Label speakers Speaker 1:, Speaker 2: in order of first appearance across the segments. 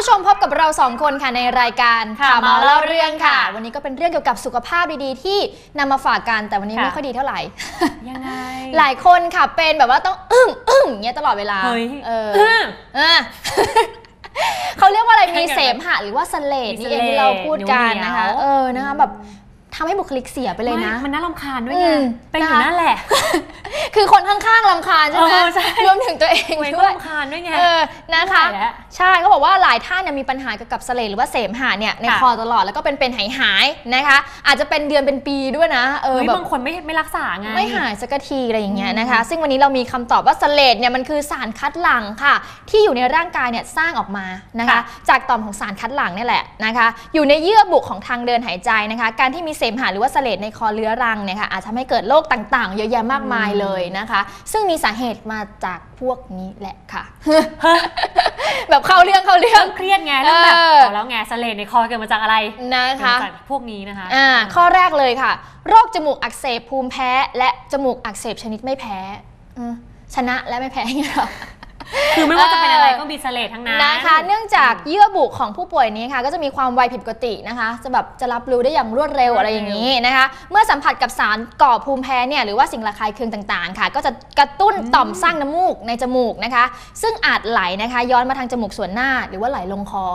Speaker 1: ผู้ชมพบกับเราสองคนค่ะในรายการ
Speaker 2: ค่ะ
Speaker 1: ข่าวเมา
Speaker 2: เมา
Speaker 1: เล่า
Speaker 2: เล่าเรื่
Speaker 1: เรื่อ
Speaker 2: องง
Speaker 1: ค่ะ
Speaker 2: ค่ะ
Speaker 1: วันนี้ก็เป็นเรื่องเกี่ยวกับสุขภาพดีๆ ที่นำมาฝากกันแต่วันนี้
Speaker 2: ค่ะ
Speaker 1: ไม่ค่อยดีเท่าไหร่
Speaker 2: ยังไง
Speaker 1: หลายคนค่ะเป็นแบบว่าต้องอึ้งอึ้งอย่างเงี้ยตลอดเวลา
Speaker 2: เฮ้ย
Speaker 1: เออ
Speaker 2: อื้อ
Speaker 1: อะเขาเรียกว่าอะไรมี
Speaker 2: ให้กัน
Speaker 1: เสมหะหรือว่าเสลด
Speaker 2: มี
Speaker 1: นี่เอง
Speaker 2: เสลด
Speaker 1: ที่เราพูดกัน
Speaker 2: เหนียวๆ
Speaker 1: นะคะเออนะคะแบบทำให้บุคลิกเสียไปเลยนะ
Speaker 2: ไม่มันน่ารำคาญด้วย
Speaker 1: อื
Speaker 2: ไง
Speaker 1: ม
Speaker 2: เป็นอยู่
Speaker 1: นะคะ
Speaker 2: นั่นแหละ
Speaker 1: คือคนข้างๆลำคาญใช่ไหม
Speaker 2: เออใช่
Speaker 1: รวมถึงตัวเอง
Speaker 2: ตัวเองก็
Speaker 1: ด้วย
Speaker 2: รำคาญด้วยไง
Speaker 1: เออ นะคะ
Speaker 2: ไม่ไหวแล้ว
Speaker 1: ใช่เขาบอกว่าหลายท่านเนี่ยมีปัญหาเกี่ยวกับเสลดหรือว่าเสมหะเนี่ยใน
Speaker 2: ค่ะ
Speaker 1: คอตลอดแล้วก็เป็นเป็นหายหายๆนะคะ อาจจะเป็นเดือนเป็นปีด้วยนะ เออ
Speaker 2: เฮ้ย
Speaker 1: แบบ
Speaker 2: บางคนไม่ไม่รักษาไง
Speaker 1: ไม่หายสักทีอะไรอย่างเงี้ยนะคะ ซึ่งวันนี้เรามีคำตอบว่าเสลดเนี่ยมันคือสารคัดหลั่งค่ะ ที่อยู่ในร่างกายเนี่ยสร้างออกมานะคะ
Speaker 2: ค่ะ
Speaker 1: จากต่อมของสารคัดหลั่งเนี่ยแหละนะคะ อยู่ในเยื่อบุของทางเดินหายใจนะคะ การที่มีเสมหะหรือว่าเสลดในคอเรื้อรังเนี่ยค่ะอาจทำให้เกิดโรคต่างๆ เยอะแยะมากมายเลยนะคะ ซึ่งมีสาเหตุมาจากพวกนี้แหละค่ะ แบบเข้าเรื่องเข้าเรื่อง
Speaker 2: เริ่มเครียดไงเริ่มแบบ
Speaker 1: เออ
Speaker 2: เอาแล้วไงสะเลดในคอเกิดมาจากอะไร
Speaker 1: นะ
Speaker 2: เกิด
Speaker 1: คะ
Speaker 2: มาจากพวกนี้นะคะ
Speaker 1: อ่าข้อแรกเลยค่ะ โรคจมูกอักเสบภูมิแพ้ และจมูกอักเสบชนิดไม่แพ้อืมชนะและไม่แพ้อย่างเงี้ยหรอ
Speaker 2: คือไม่ว่าจะเป็นอะไร
Speaker 1: เออ
Speaker 2: ก็มีสะเลดทั้งนั้น
Speaker 1: นะคะ เนื่องจากเยื่อบุของผู้ป่วยนี้ค่ะก็จะมีความไวผิดปกตินะคะ จะแบบจะรับรู้ได้อย่างรวดเร็ว
Speaker 2: รวดเร็ว
Speaker 1: อะไรอย่างนี้นะคะ เมื่อสัมผัสกับสารก่อภูมิแพ้เนี่ยหรือว่าสิ่งระคายเคืองต่างๆ ค่ะ ก็จะกระตุ้นต่อมสร้างน้ำมูกในจมูกนะคะ ซึ่งอาจไหลนะคะ ย้อนมาทางจมูกส่วนหน้าหรือว่าไหลลงคอ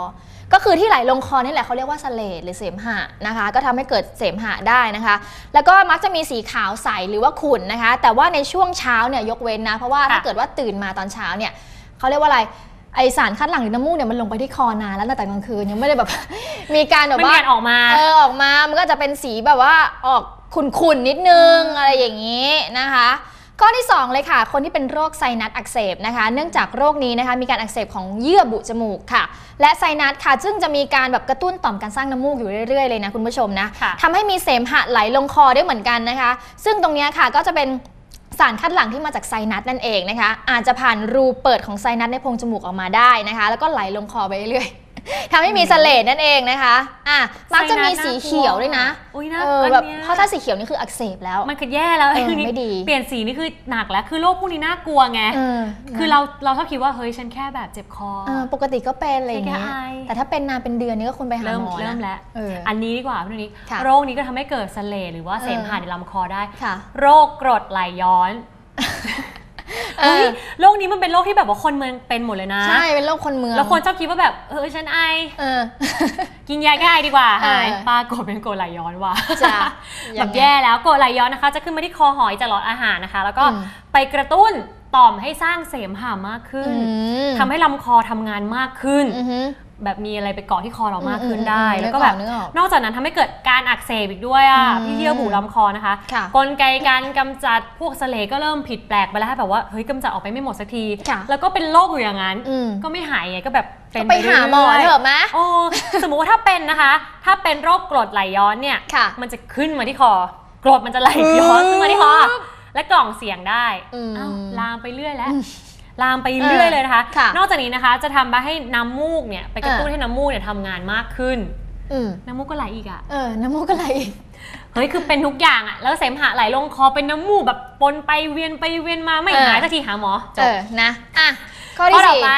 Speaker 1: ก็คือที่ไหลลงคอนี่แหละเขาเรียกว่าสะเลดหรือเสมหะนะคะ ก็ทำให้เกิดเสมหะได้นะคะ แล้วก็มักจะมีสีขาวใสหรือว่าขุ่นนะคะ แต่ว่าในช่วงเช้าเนี่ยยกเว้นนะ เพราะว่าถ้า
Speaker 2: ค่ะ
Speaker 1: เกิดว่าตื่นมาตอนเช้าเนี่ยเขาเรียกว่าอะไรไอสารคัดหลั่งในน้ำมูกเนี่ยมันลงไปที่คอนานแล้วนะแต่กลางคืนยังไม่ได้แบบ มีการแบบ
Speaker 2: ไม่มี
Speaker 1: ว่า
Speaker 2: การออกมา
Speaker 1: เออออกมามันก็จะเป็นสีแบบว่าออกขุ่นๆนิดนึงอะไรอย่างนี้นะคะ ข้อที่ 2 เลยค่ะ คนที่เป็นโรคไซนัสอักเสบนะคะ เนื่องจากโรคนี้นะคะมีการอักเสบของเยื่อบุจมูกค่ะ และไซนัสค่ะซึ่งจะมีการแบบกระตุ้นต่อมการสร้างน้ำมูกอยู่เรื่อยๆเลยนะคุณผู้ชมนะ
Speaker 2: ค่ะ
Speaker 1: ทำให้มีเสมหะไหลลงคอได้เหมือนกันนะคะ ซึ่งตรงเนี้ยค่ะก็จะเป็นสารคัดหลั่งที่มาจากไซนัสนั่นเองนะคะ อาจจะผ่านรูเปิดของไซนัสในโพรงจมูกออกมาได้นะคะ แล้วก็ไหลลงคอไปเรื่อยๆ ทำให้มีเสลดนั่นเองนะคะอะมักจะมีสีเขียวด้วยนะ
Speaker 2: อุ้ยน่า
Speaker 1: เออ
Speaker 2: อัน
Speaker 1: แบบ
Speaker 2: นี้ย
Speaker 1: เพราะถ้าสีเขียวนี่คืออักเสบแล้ว
Speaker 2: มันคือแย่แล้ว
Speaker 1: เออ
Speaker 2: คือนี่
Speaker 1: ไม่ดี
Speaker 2: เปลี่ยนสีนี่คือหนักแล้ว คือโรคพวกนี้น่ากลัวไง
Speaker 1: เออ
Speaker 2: คือเราเราชอบคิดว่าเฮ้ยฉันแค่แบบเจ็บคอ
Speaker 1: เออปกติก็เป็นอะไรอย่างเงี้ย
Speaker 2: แค่ไอ
Speaker 1: แต่ถ้าเป็นนานเป็นเดือนนี่ก็ควรไปหา
Speaker 2: เริ่ม
Speaker 1: หมอนะ
Speaker 2: เริ่มแล้ว
Speaker 1: เอออ
Speaker 2: อันนี้ดีกว่าพี่นุ้ย
Speaker 1: ค่ะ
Speaker 2: โรคนี้ก็ทำให้เกิดเสลดหรือว่าเสมหะ
Speaker 1: เออ
Speaker 2: ในลำคอได้
Speaker 1: ค่ะ
Speaker 2: โรคกรดไหลย้อน
Speaker 1: เอ
Speaker 2: เฮ้ย
Speaker 1: อ
Speaker 2: โรคนี้มันเป็นโรคที่แบบว่าคนเมืองเป็นหมดเลยนะ
Speaker 1: ใช่เป็นโรคคนเมือง
Speaker 2: แล้วคนชอบคิดว่าแบบเออฉันไอ
Speaker 1: เออ
Speaker 2: กินยาแก้ไอดีกว่า
Speaker 1: เออ
Speaker 2: หายปรากฏเป็นกรดไหลย้อนว่ะ
Speaker 1: จ้ะ
Speaker 2: แบ
Speaker 1: ยัง
Speaker 2: บ
Speaker 1: ไง
Speaker 2: แย่แล้วกรดไหลย้อนนะคะ จะขึ้นมาที่คอหอยจากหลอดอาหารนะคะ แล้วก็
Speaker 1: อืม
Speaker 2: ไปกระตุ้นต่อมให้สร้างเสมหะมากขึ้น
Speaker 1: อืม
Speaker 2: ทำให้ลำคอทำงานมากขึ้น
Speaker 1: อือฮึ
Speaker 2: แบบมีอะไรไปเกาะที่คอเรามากขึ้น
Speaker 1: อืม
Speaker 2: ได้
Speaker 1: อืม
Speaker 2: แล้วก็แบบ
Speaker 1: นึกออกนึกออก
Speaker 2: นอกจากนั้นทำให้เกิดการอักเสบอีกด้วยอะ
Speaker 1: อืม
Speaker 2: ที่เยื่อบุลำคอนะคะ
Speaker 1: ค่ะ
Speaker 2: กลไกการกำจัดพวกเสลดก็เริ่มผิดแปลกไปแล้วแบบว่าเฮ้ยกำจัดออกไปไม่หมดสักที
Speaker 1: ค่ะ
Speaker 2: แล้วก็เป็นโรคอยู่อย่างนั้น
Speaker 1: อืม
Speaker 2: ก็ไม่หายไงก็แบบเป็น
Speaker 1: ก็ไปหาหมอ
Speaker 2: รื่ยๆ
Speaker 1: เถอะมะ
Speaker 2: โอ้สมมุติว่าถ้าเป็นนะคะ ถ้าเป็นโรคกรดไหลย้อนเนี่ย
Speaker 1: ค่ะ
Speaker 2: มันจะขึ้นมาที่คอกรดมันจะไหลย้อนขึ้นมาที่คอและกล่องเสียงได้
Speaker 1: อืม
Speaker 2: เอ้าลามไปเรื่อยแล้ว ลามไปเรื่อยเลยนะคะ
Speaker 1: ค่ะ
Speaker 2: นอกจากนี้นะคะจะทำให้น้ำมูกเนี่ยไปกระตุ้น
Speaker 1: เออ
Speaker 2: ให้น้ำมูกเนี่ยทำงานมากขึ้น
Speaker 1: อืม
Speaker 2: น้ำมูกก็ไหลอีกอะ
Speaker 1: เออ น้ำมูกอะไรอีก
Speaker 2: เฮ้ยคือเป็นทุกอย่างอะแล้วเสมหะไหลลงคอเป็นน้ำมูกแบบปนไปเวียนไปเวียนมาไม่
Speaker 1: เออ
Speaker 2: หายสักทีหาหมอจ
Speaker 1: เอบอ นะ อะ ข้อ
Speaker 2: ข้อ
Speaker 1: ที่
Speaker 2: ต่อ
Speaker 1: สี่
Speaker 2: ไป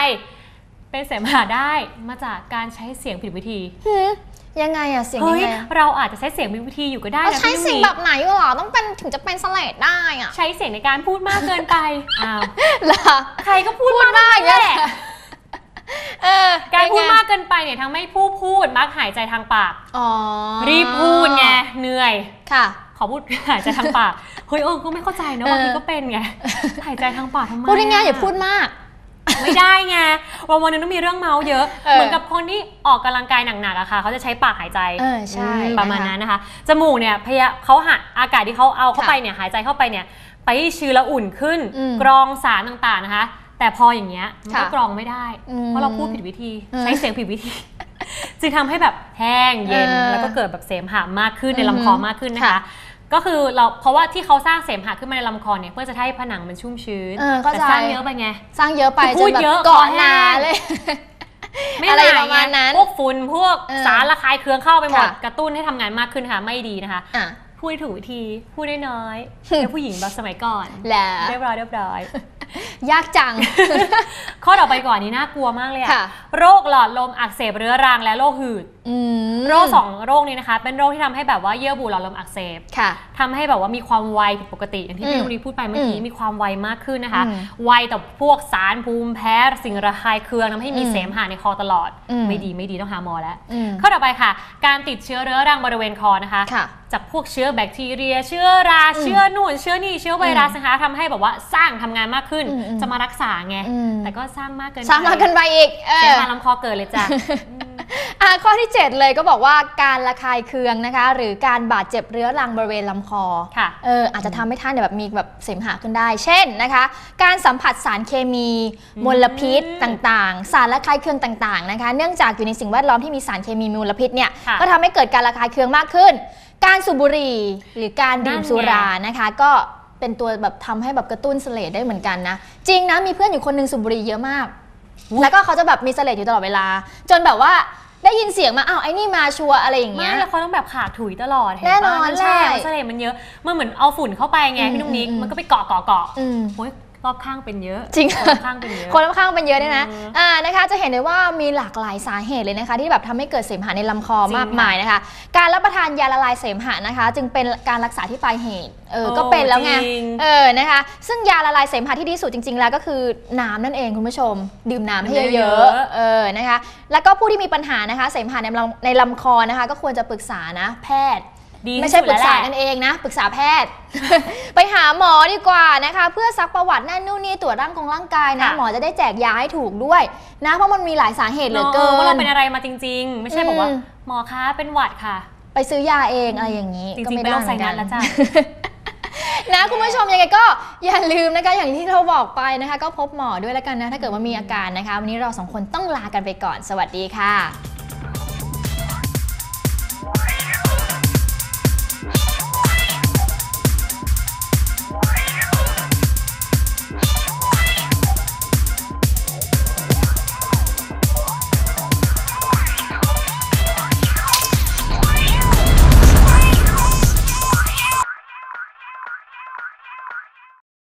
Speaker 2: เป็นเสมหะได้มาจากการใช้เสียงผิดวิธี
Speaker 1: หืม ยังไงอะเสียงยั
Speaker 2: เฮ้
Speaker 1: ง
Speaker 2: ย
Speaker 1: ไงอะ
Speaker 2: เราอาจจะใช้เสียงผิดวิธีอยู่ก็ได้
Speaker 1: เรา
Speaker 2: นะ
Speaker 1: ใช้
Speaker 2: พี่
Speaker 1: เสียง
Speaker 2: หมี
Speaker 1: แบบไหนเหรอต้องเป็นถึงจะเป็นสเลดได้อะ
Speaker 2: ใช้เสียงในการพูดมากเกินไปอ้าว
Speaker 1: เหรอ
Speaker 2: ใครก็พูด
Speaker 1: พูดมาก
Speaker 2: ทั้งนั้นแหละ
Speaker 1: เออ
Speaker 2: การพูด
Speaker 1: เป็นไง
Speaker 2: มากเกินไปเนี่ยทำให้ผู้พูดมักหายใจทางปาก
Speaker 1: อ๋อ
Speaker 2: รีบพูดไงเหนื่อย
Speaker 1: ค่ะ
Speaker 2: ขอพูด หายใจทางปาก เฮ้ยเออก็ไม่เข้าใจนะ
Speaker 1: เออ
Speaker 2: บางทีก็เป็นไง หายใจทางปากทำไม
Speaker 1: พูดง่ายๆอย่าะพูดมาก
Speaker 2: ไม่ได้ไงวันวันๆหนึงต้องมีเรื่องเมาส์เยอะ
Speaker 1: เออ
Speaker 2: เหมือนกับคนที่ออกกำลังกายหนักๆอะค่ะเขาจะใช้ปากหายใจ
Speaker 1: เออใช่
Speaker 2: อืมประมาณ
Speaker 1: นะคะ
Speaker 2: นั้นนะคะจมูกเนี่ยพยาเขาหาอากาศที่เขาเอาเข้า
Speaker 1: ค่ะ
Speaker 2: ไปเนี่ยหายใจเข้าไปเนี่ยไปให้ชื้นแล้วอุ่นขึ้น
Speaker 1: อืม
Speaker 2: กรองสารต่างๆนะคะ แต่พออย่างเงี้ยมันก็
Speaker 1: ค่ะ
Speaker 2: กรองไม่ได้
Speaker 1: อืม
Speaker 2: เพราะเราพูดผิดวิธี
Speaker 1: เออ
Speaker 2: ใช้เสียงผิดวิธีจึงทำให้แบบแห้งเย็น
Speaker 1: เออ
Speaker 2: แล้วก็เกิดแบบเสมหะมากขึ้นใน
Speaker 1: อือฮึ
Speaker 2: ลำคอมากขึ้นนะคะ
Speaker 1: ค่ะ
Speaker 2: ก็คือเราเพราะว่าที่เขาสร้างเสมหะขึ้นมาในลำคอเนี่ยเพื่อจะให้ผนังมันชุ่มชื้น
Speaker 1: เออเข้าใจ
Speaker 2: แต่สร้างเยอะไปไง
Speaker 1: สร้างเยอะไป
Speaker 2: พู
Speaker 1: จ
Speaker 2: ด
Speaker 1: นแบบ
Speaker 2: เยอะ
Speaker 1: เกาะ
Speaker 2: คอแห้ง
Speaker 1: หนาเลย
Speaker 2: ไม่
Speaker 1: อะไร
Speaker 2: หย
Speaker 1: ประมาณนั้น
Speaker 2: ไงพวกฝุ่นพวก
Speaker 1: เออ
Speaker 2: สารระคายเคืองเข้าไปหมด
Speaker 1: ค่ะ
Speaker 2: กระตุ้นให้ทำงานมากขึ้นค่ะไม่ดีนะคะ
Speaker 1: อะ
Speaker 2: พูดให้ถูกวิธีพูดน้อยๆเป็นผู้หญิงแบบสมัยก่อน
Speaker 1: แล้ว
Speaker 2: เรียบร้อยเรียบร้อย
Speaker 1: ยากจัง
Speaker 2: ข้อต่อไปก่อนนี้น่ากลัวมากเลยอะ
Speaker 1: ค่ะ
Speaker 2: โรคหลอดลมอักเสบเรื้อรังและโรคหืด
Speaker 1: อืม
Speaker 2: โรคสองโรคนี้นะคะ เป็นโรคที่ทำให้แบบว่าเยื่อบุหลอดลมอักเสบ
Speaker 1: ค่ะ
Speaker 2: ทำให้แบบว่ามีความไวผิดปกติ อย่างที่
Speaker 1: อืม
Speaker 2: พี่นุ้ยพูดไปเมื่อกี้
Speaker 1: อืม
Speaker 2: มีความไวมากขึ้นนะคะ
Speaker 1: อืม
Speaker 2: ไวต่อพวกสารภูมิแพ้สิ่งระคายเคืองทำให้มี
Speaker 1: อืม
Speaker 2: เสมหะในคอตลอด
Speaker 1: อืม
Speaker 2: ไม่ดีไม่ดีต้องหาหมอแล้ว
Speaker 1: อืม
Speaker 2: ข้อต่อไปค่ะ การติดเชื้อเรื้อรังบริเวณคอนะคะ
Speaker 1: ค่ะ
Speaker 2: จากพวกเชื้อแบคทีเรีย เชื้อรา
Speaker 1: อืม
Speaker 2: เชื้อนู่น เชื้อนี่ เชื้อไวรัสนะคะทำให้แบบว่าสร้างทำงานมากขึ้น
Speaker 1: อืมอืม
Speaker 2: จะมารักษาไง
Speaker 1: อืม
Speaker 2: แต่ก็สร้างมากเกิน
Speaker 1: สร้างมากันไปอีกเอ
Speaker 2: เสีย
Speaker 1: อ
Speaker 2: งลำคอเกิดเลยจ้ะ
Speaker 1: อะข้อที่ 7 เลยก็บอกว่าการระคายเคืองนะคะ หรือการบาดเจ็บเรื้อรังบริเวณลำคอ
Speaker 2: ค่ะ
Speaker 1: เอออาจจะทำให้ท่านเนี่ยแบบมีแบบเสมหะขึ้นได้ เช่นนะคะ การสัมผัสสารเคมี
Speaker 2: อืม
Speaker 1: มลพิษต่างๆ สารระคายเคืองต่างๆนะคะ เนื่องจากอยู่ในสิ่งแวดล้อมที่มีสารเคมีมลพิษเนี่ย
Speaker 2: ค่ะ
Speaker 1: ก็ทำให้เกิดการระคายเคืองมากขึ้น การสูบบุหรี่หรือการดื่ม
Speaker 2: นั่นไง
Speaker 1: สุรานะคะ ก็เป็นตัวแบบทำให้แบบกระตุ้นเสลดได้เหมือนกันนะ จริงนะมีเพื่อนอยู่คนหนึ่งสูบบุหรี่เยอะมาก แล้วก็เขาจะแบบมีเสลดอยู่ตลอดเวลา จนแบบว่าได้ยินเสียงมาอ้าวไอ้นี่มาชัวร์อะไรอย่าง
Speaker 2: ไม่
Speaker 1: เงี้ย
Speaker 2: แล้วเขาต้องแบบขาดถุยตลอดเห็
Speaker 1: แน่นอน
Speaker 2: ปะ
Speaker 1: ใช่
Speaker 2: แหละมันเสลดมันเยอะมันเหมือนเอาฝุ่นเข้าไปไง
Speaker 1: อืม
Speaker 2: พี่นุ้งนิก
Speaker 1: อืม
Speaker 2: มันก็ไปเกาะเกาะเกาะ
Speaker 1: อืม
Speaker 2: โอ้ย รอบข้างเป็นเยอะ
Speaker 1: จริง
Speaker 2: รอบข้างเป็นเยอะ
Speaker 1: คนรอบข้างเป็นเยอะด้วยนะ
Speaker 2: อืม
Speaker 1: อ่านะคะ จะเห็นได้ว่ามีหลากหลายสาเหตุเลยนะคะ ที่แบบทำให้เกิดเสมหะในลำคอ
Speaker 2: จริง
Speaker 1: มากมายนะคะ การรับประทานยาละลายเสมหะนะคะ จึงเป็นการรักษาที่ปลายเหตุเออ
Speaker 2: โอ้
Speaker 1: ก็เป็นแล้วไง
Speaker 2: จริง
Speaker 1: เออนะคะ ซึ่งยาละลายเสมหะที่ดีสุดจริง ๆ แล้วก็คือน้ำนั่นเองคุณผู้ชม ดื่มน้ำให้เยอะๆเออนะคะ แล้วก็ผู้ที่มีปัญหานะคะ เสมหะในลำในลำคอนะคะ ก็ควรจะปรึกษานะแพทย์
Speaker 2: ดี
Speaker 1: ไม่
Speaker 2: ที่
Speaker 1: ใช่
Speaker 2: สุด
Speaker 1: ปรึ
Speaker 2: แล้ว
Speaker 1: ก
Speaker 2: แห
Speaker 1: ษา
Speaker 2: ละ
Speaker 1: กันเองนะ ปรึกษาแพทย์ ไปหาหมอดีกว่านะคะ เพื่อซักประวัตินั่นนู่นนี่ตรวจร่างกงร่างกายนะ
Speaker 2: ค่ะ
Speaker 1: หมอจะได้แจกยาให้ถูกด้วยนะ เพราะมันมีหลายสาเหตุเหลือเกิ
Speaker 2: ว่าเราเป็นนอะไรมาจริง ๆ ไม่ใช่บอกว่า
Speaker 1: อืม
Speaker 2: หมอคะเป็นหวัดค่ะ
Speaker 1: ไปซื้อยาเองอะไรอย่างนี้
Speaker 2: จริงๆ
Speaker 1: ก็ไม่
Speaker 2: ไป
Speaker 1: ได้
Speaker 2: ลอง
Speaker 1: เหมื
Speaker 2: ใส่
Speaker 1: อนกั
Speaker 2: งาน
Speaker 1: น
Speaker 2: แล้วจ้ะ
Speaker 1: นะคุณผู้ชมยังไงก็อย่าลืมนะคะอย่างที่เราบอกไปนะคะ ก็พบหมอด้วยแล้วกันนะ ถ้าเกิดว่ามีอาการนะคะ วันนี้เราสองคนต้องลากันไปก่อน สวัสดีค่ะ